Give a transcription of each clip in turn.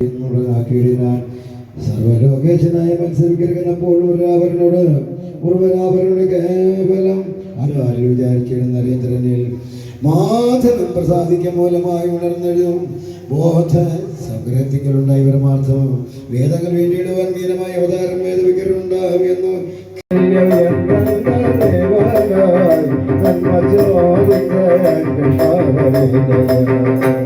ആക്കിയിടാൻ സർവലോകേശനായ മത്സരിക്കുന്നപ്പോൾ ഉർവരാവരനോട് ഉർവരാവരുടെ കേവലം ആരും വിചാരിച്ചിരുന്ന നരേന്ദ്രനിൽ മാധവം പ്രസാദിക്ക മൂലമായി ഉണർന്നെഴുതും. ബോധ സംഗ്രഹത്തിങ്ങളുണ്ടായി പരമാർത്ഥം വേദങ്ങൾ വേണ്ടിയിടുവാൻ ഗീനമായ അവതാരം വേദവിക്കരുണ്ടാകുമെന്നു കൃഷ്ണ മുകുന്ദ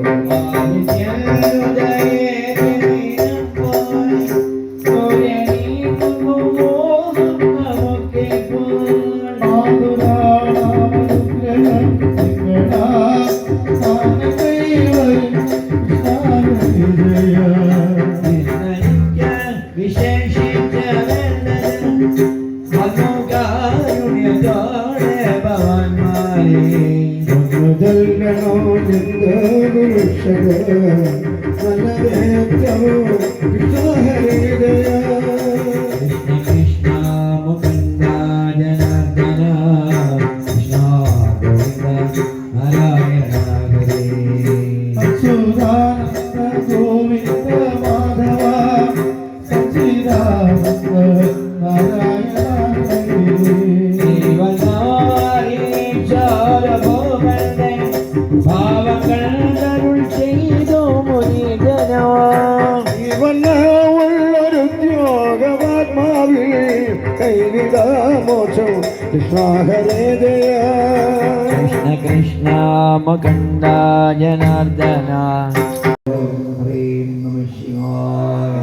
ജനാർദ്ദന കൃഷ്ണ ഗോവിന്ദ നാരായണ ഭവോകണ്ഠൻ ഭാവം കണ്ടരുൾ ചെയ്തോ മുനിജനോ ഇവനുള്ളൊരുദ്യോഗമാത്മാവിൽ കൈവിടാ മോക്ഷം കൃഷ്ണഹരേ ജയ കൃഷ്ണ കൃഷ്ണ മുകണ്ഠ ജനാർദ്ദന ഹ്രീം നമ ശിവായ